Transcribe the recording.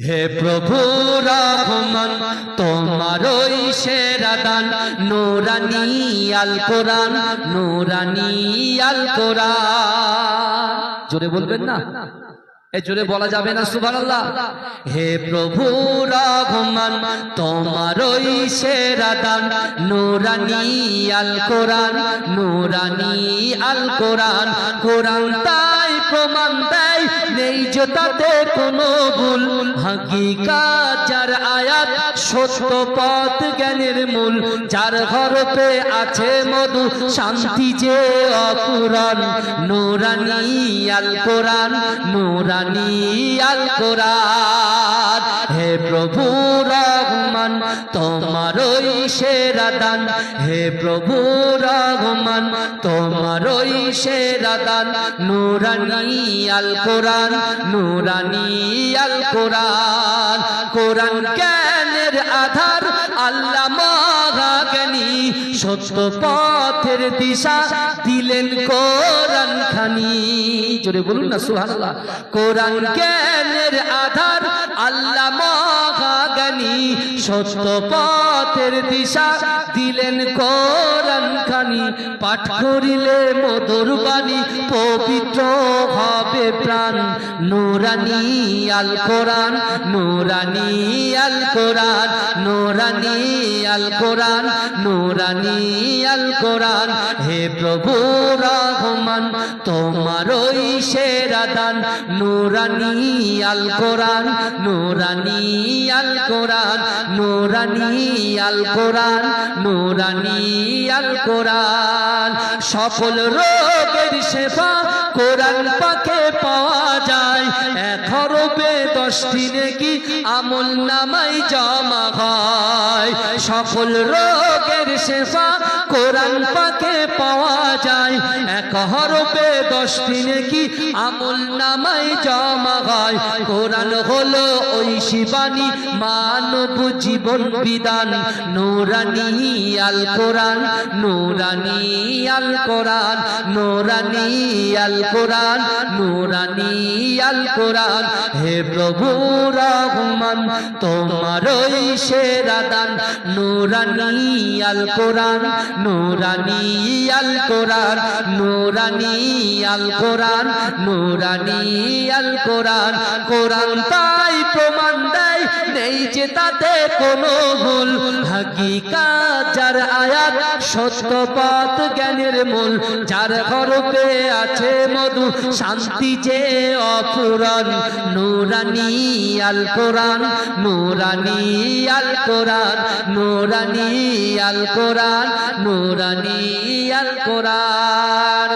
হে প্রভু রহমান, তোমার ওই সেরা দান, নোরানি আল কোরআন, নোরানি আল কোরআন। জোরে বলবেন না? এ জোরে বলা যাবে না, সুবহানাল্লাহ। হে প্রভু রহমান, তোমার ওই সেরা দান, নোরানি আল কোরআন, নোরানি আল কোরআন। কোরআন তাই প্রমাণ দেয়, নেই যে তাতে কোনো আয়াত, সত্য পথ জ্ঞানের মূল। যার হরপে আছে মধু, শান্তি যে অপুরাণ। নোরানি আল কোরআন, নোরানি আল কোরআন। প্রভু রহমান তোমার ওই সেরা দান। হে প্রভু রহমান তোমার ওই সেরা দান। নুরানি আল কোরআন, নুরানি আল কোরআন। কোরআন জ্ঞানের আধার, আল্লাহ সত্য পথের দিশা দিলেন কোরআন খানি জোরে বলুন না, সুবহানাল্লাহ। কোরআন জ্ঞানের আধার আল্লাহ সত্য পথের দিশা দিলেন কোরআন খানি। পাঠ করিলে মধুর বাণী, পবিত্র হবে প্রাণ। নোরানি আল কোরআন, নোরানি আল কোরআন, নোরানি আল কোরআন, নোরানি আল কোরআন। হে প্রভু রহমান, তোমার ওই সেরা দান। নোরানি আল কোরআন, নোরানি আল কোরআন নোরানি আল কোরআন, নোরানি আল কোরআন। সফল রোগের সেবা কোরআন পাকে পাওয়া যায়। এক হরবে দশটি কি আমল নামাই জমা হয়। সফল রোগের সেবা কোরআন পাকে পাওয়া যায়। এক হরবে দশটি নাকি আমল নামাই জমা হয়? কোরআন হলো ওই শিবানী মানব জীবন বিধান। নোরানি আল কোরআন, নোরানি আল কোরআন, নোরানি আল কোরআন, নোরানি আল কোরআন। হে প্রভু রহমান তোমার ওই সেরা দান। নোরানি আল কোরআন নোরানি আল কোরআন নোরানি আল কোরআন নোরানি আল কোরআন কোরআন তাই প্রমাণ যে তাতে কোনো ভুল। হাকিকাত যার আয়াত সত্য পথ জ্ঞানের মূল। যার হরপে আছে মধু, শান্তি যে অপুরাণ। নুরানি আল কোরআন নুরানি আল কোরআন নুরানি আল কোরআন নুরানি আল কোরআন